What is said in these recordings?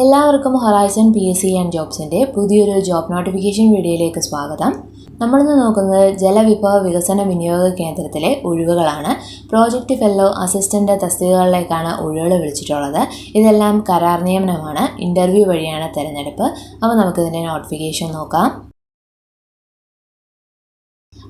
എല്ലാവർക്കും horizon P S C and ജോബ്സിന്റെ പുതിയൊരു job notification വീഡിയോയിലേക്ക് സ്വാഗതം. നമ്മളിന്ന് നോക്കുന്നത് ജലവിഭവ വികസന വിനിയോഗ കേന്ദ്രത്തിലെ ഒഴിവുകളാണ്. പ്രോജക്റ്റ് ഫെല്ലോ അസിസ്റ്റന്റ് തസ്തികകളിലേക്കാണ് ഒഴിവുകൾ വിളിച്ചിട്ടുള്ളത്. ഇതെല്ലാം കരാർ നിയമനമാണ്. ഇന്റർവ്യൂ വഴിയാണ് തിരഞ്ഞെടുപ്പ്. അപ്പോൾ നമുക്കിതിന്റെ നോട്ടിഫിക്കേഷൻ നോക്കാം.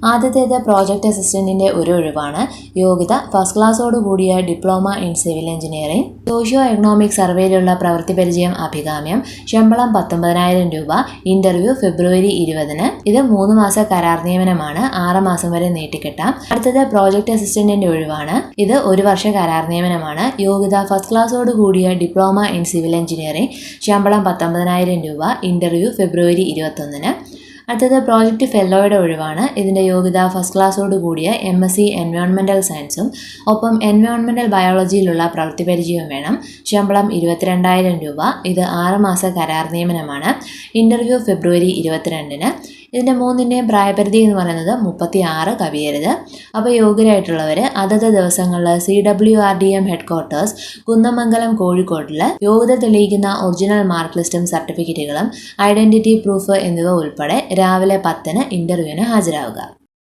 ആദ്യത്തേത് പ്രോജക്റ്റ് അസിസ്റ്റന്റിന്റെ ഒരു ഒഴിവാണ്. യോഗ്യത ഫസ്റ്റ് ക്ലാസ്സോട് കൂടിയ diploma in civil engineering. Socio economic സർവേയിലുള്ള പ്രവൃത്തി പരിചയം അഭികാമ്യം. ശമ്പളം പത്തൊമ്പതിനായിരം രൂപ. ഇന്റർവ്യൂ ഫെബ്രുവരി ഇരുപതിന്. ഇത് മൂന്ന് മാസ കരാർ നിയമനമാണ്. ആറ് മാസം വരെ നീട്ടിക്കിട്ടാം. അടുത്തത് പ്രോജക്ട് അസിസ്റ്റന്റിന്റെ ഒഴിവാണ്. ഇത് ഒരു വർഷ കരാർ നിയമനമാണ്. യോഗ്യത ഫസ്റ്റ് ക്ലാസ്സോട് കൂടിയ ഡിപ്ലോമ ഇൻ സിവിൽ എഞ്ചിനീയറിംഗ്. ശമ്പളം പത്തൊമ്പതിനായിരം രൂപ. ഇന്റർവ്യൂ ഫെബ്രുവരി ഇരുപത്തൊന്നിന്. അടുത്തത് പ്രോജക്റ്റ് ഫെല്ലോയുടെ ഒഴിവാണ്. ഇതിന്റെ യോഗ്യത ഫസ്റ്റ് ക്ലാസ്സോട് കൂടിയ എം എസ് സി എൻവയോൺമെന്റൽ സയൻസും ഒപ്പം എൻവയോൺമെന്റൽ ബയോളജിയിലുള്ള പ്രവൃത്തി പരിചയവും വേണം. ശമ്പളം ഇരുപത്തിരണ്ടായിരം രൂപ. ഇത് ആറ് മാസ കരാർ നിയമനമാണ്. ഇന്റർവ്യൂ ഫെബ്രുവരി ഇരുപത്തിരണ്ടിന്. ഇതിന്റെ മൂന്നിന്റെയും പ്രായപരിധി എന്ന് പറയുന്നത് മുപ്പത്തി ആറ് കവിയരുത്. അപ്പോൾ യോഗ്യരായിട്ടുള്ളവർ അതത് ദിവസങ്ങളിൽ C W R D M headquarters Kunnamangalam കോഴിക്കോട്ടിൽ യോഗ്യത തെളിയിക്കുന്ന ഒറിജിനൽ മാർക്ക് ലിസ്റ്റും സർട്ടിഫിക്കറ്റുകളും ഐഡന്റിറ്റി പ്രൂഫ് എന്നിവ ഉൾപ്പെടെ രാവിലെ പത്തിന് ഇന്റർവ്യൂവിന് ഹാജരാവുക.